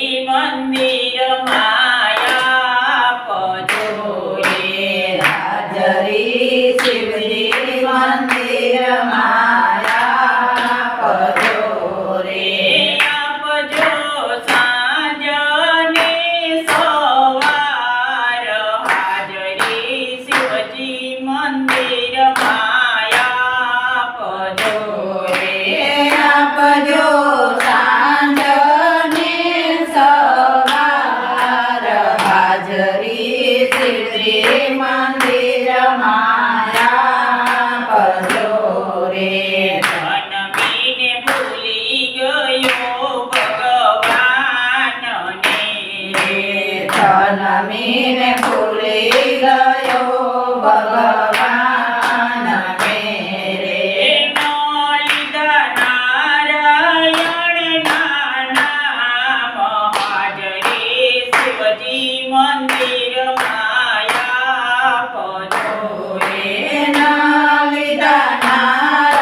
I'm near mandira ma નમીને ભૂલી ગયો ભગવાન મેરે નારાયણ નામ હાજરી શિવજી મંદિર માયા પધો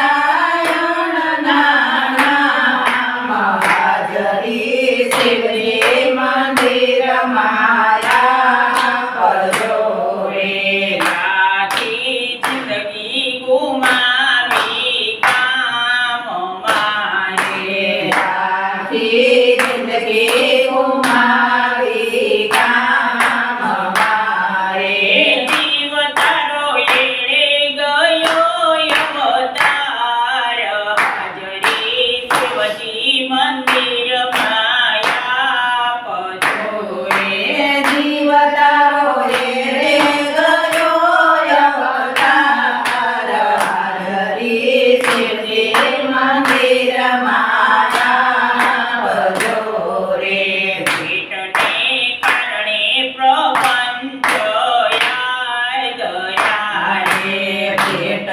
નારાયણ નામ હાજરી શિવજી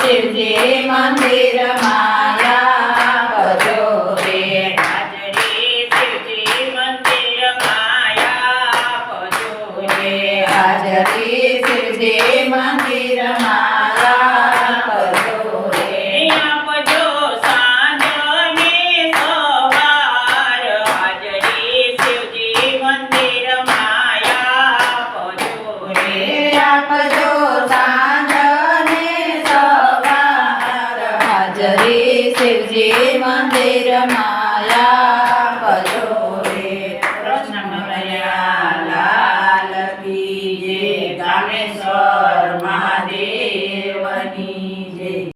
શિવજી મંદિરમાં માયા ભજો રે હાજરી શિવજી મંદિર માયા ભજો રે. હાજરી શિવજી મંદિર